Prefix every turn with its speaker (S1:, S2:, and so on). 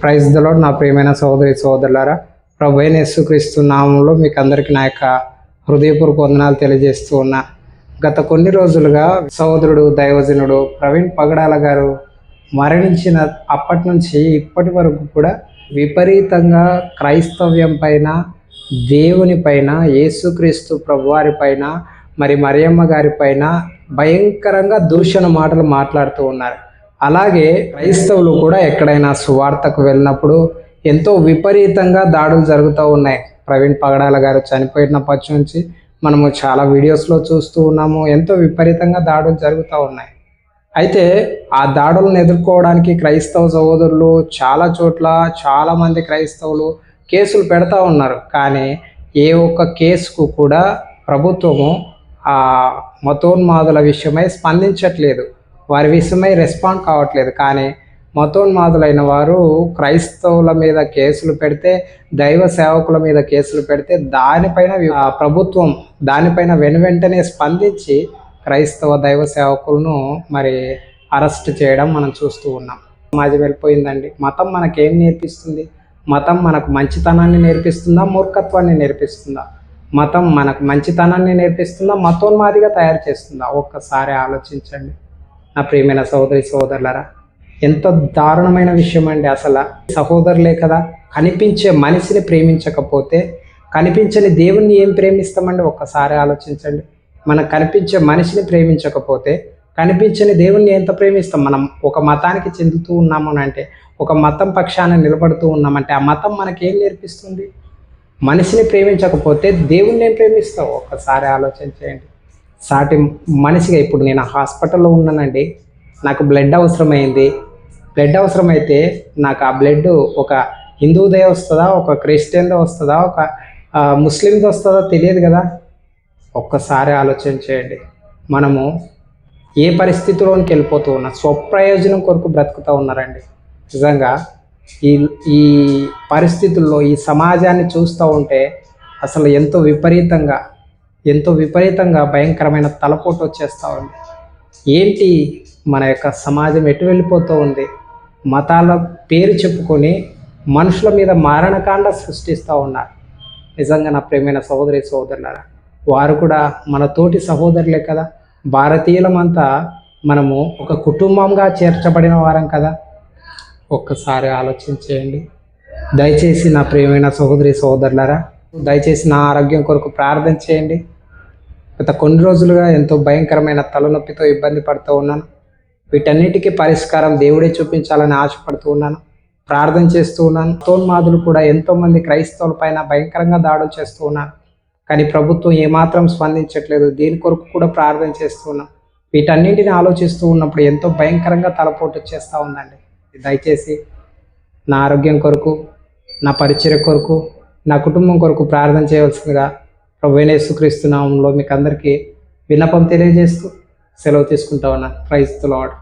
S1: Praise దలో నా ప్రియమైన సోదరి సోదరులారా ప్రభు అయిన యేసుక్రీస్తు నామంలో మీకు అందరికీ నా యొక్క హృదయపూర్వక వందనాలు తెలియజేస్తూ ఉన్నా. గత కొన్ని రోజులుగా సోదరుడు దైవజనుడు ప్రవీణ్ పగడాల గారు మరణించిన అప్పటి నుంచి ఇప్పటి వరకు కూడా విపరీతంగా క్రైస్తవ్యం పైన దేవుని పైన యేసుక్రీస్తు ప్రభువారి పైన మరి మరియమ్మ గారి పైన భయంకరంగా దూషణ మాటలు మాట్లాడుతూ ఉన్నారు. అలాగే క్రైస్తవులు కూడా ఎక్కడైనా సువార్తకు వెళ్ళినప్పుడు ఎంతో విపరీతంగా దాడులు జరుగుతూ ఉన్నాయి. ప్రవీణ్ పగడాల గారు చనిపోయినప్పటి నుంచి మనము చాలా వీడియోస్లో చూస్తూ ఉన్నాము. ఎంతో విపరీతంగా దాడులు జరుగుతూ ఉన్నాయి. అయితే ఆ దాడులను ఎదుర్కోవడానికి క్రైస్తవ సహోదరులు చాలా చోట్ల చాలామంది క్రైస్తవులు కేసులు పెడతా ఉన్నారు. కానీ ఏ ఒక్క కేసుకు కూడా ప్రభుత్వము ఆ మతోన్మాదుల విషయమై స్పందించట్లేదు. వారి విషయమై రెస్పాండ్ కావట్లేదు. కానీ మతోన్మాదులైన వారు క్రైస్తవుల మీద కేసులు పెడితే దైవ సేవకుల మీద కేసులు పెడితే దానిపైన ప్రభుత్వం దానిపైన వెను వెంటనే స్పందించి క్రైస్తవ దైవ సేవకులను మరి అరెస్ట్ చేయడం మనం చూస్తూ ఉన్నాం. సమాజం వెళ్ళిపోయిందండి. మతం మనకేం నేర్పిస్తుంది? మతం మనకు మంచితనాన్ని నేర్పిస్తుందా? మూర్ఖత్వాన్ని నేర్పిస్తుందా? మతం మనకు మంచితనాన్ని నేర్పిస్తుందా? మతోన్మాదిగా తయారు చేస్తుందా? ఒక్కసారి ఆలోచించండి. నా ప్రియమైన సహోదరి సహోదరులరా ఎంత దారుణమైన విషయం అండి అసలు. సహోదరులే కదా కనిపించే మనిషిని ప్రేమించకపోతే కనిపించని దేవుణ్ణి ఏం ప్రేమిస్తామండి? ఒక్కసారి ఆలోచించండి. మనం కనిపించే మనిషిని ప్రేమించకపోతే కనిపించని దేవుణ్ణి ఎంత ప్రేమిస్తాం? మనం ఒక మతానికి చెందుతూ ఉన్నాము అంటే ఒక మతం పక్షాన నిలబడుతూ ఉన్నామంటే ఆ మతం మనకేం నేర్పిస్తుంది? మనిషిని ప్రేమించకపోతే దేవుణ్ణి ఏం ప్రేమిస్తావు? ఒక్కసారి ఆలోచన చేయండి. సాటి మనిషిగా ఇప్పుడు నేను హాస్పిటల్లో ఉన్నానండి. నాకు బ్లడ్ అవసరమైంది. బ్లడ్ అవసరమైతే నాకు ఆ బ్లడ్ ఒక హిందూదే వస్తుందా ఒక క్రిస్టియన్దే వస్తుందా ఒక ముస్లింది వస్తుందా తెలియదు కదా. ఒక్కసారి ఆలోచన చేయండి. మనము ఏ పరిస్థితిలోనికి వెళ్ళిపోతూ ఉన్నా స్వప్రయోజనం కొరకు బ్రతుకుతూ ఉన్నారండి. నిజంగా ఈ ఈ పరిస్థితుల్లో ఈ సమాజాన్ని చూస్తూ ఉంటే అసలు ఎంతో విపరీతంగా ఎంతో విపరీతంగా భయంకరమైన తలపోటు వచ్చేస్తూ ఉంది ఏంటి? మన యొక్క సమాజం ఎటు వెళ్ళిపోతూ ఉంది? మతాల పేరు చెప్పుకొని మనుషుల మీద మారణకాండ సృష్టిస్తూ ఉన్నారు. నిజంగా నా ప్రేమైన సహోదరి సహోదరులారా వారు కూడా మన తోటి సహోదరులే కదా? భారతీయులమంతా మనము ఒక కుటుంబంగా చేర్చబడిన వారం కదా? ఒక్కసారి ఆలోచించేయండి. దయచేసి నా ప్రియమైన సహోదరి సహోదరులారా దయచేసి నా ఆరోగ్యం కొరకు ప్రార్థన చేయండి. గత కొన్ని రోజులుగా ఎంతో భయంకరమైన తలనొప్పితో ఇబ్బంది పడుతూ ఉన్నాను. వీటన్నిటికీ పరిష్కారం దేవుడే చూపించాలని ఆశపడుతూ ఉన్నాను. ప్రార్థన చేస్తూ ఉన్నాను. తోన్మాదులు కూడా ఎంతోమంది క్రైస్తవుల పైన భయంకరంగా దాడులు చేస్తూ ఉన్నారు. కానీ ప్రభుత్వం ఏమాత్రం స్పందించట్లేదు. దీని కొరకు కూడా ప్రార్థన చేస్తూ ఉన్నాం వీటన్నింటిని ఆలోచిస్తూ ఉన్నప్పుడు ఎంతో భయంకరంగా తలపోటు చేస్తూ ఉందండి. దయచేసి నా ఆరోగ్యం కొరకు నా పరిచయ కొరకు నా కుటుంబం కొరకు ప్రార్థన చేయవలసిందిగా ప్రభుణేశుక్రీస్తు నామంలో మీకు అందరికీ విన్నపం తెలియజేస్తూ సెలవు తీసుకుంటా ఉన్నా. Praise lord.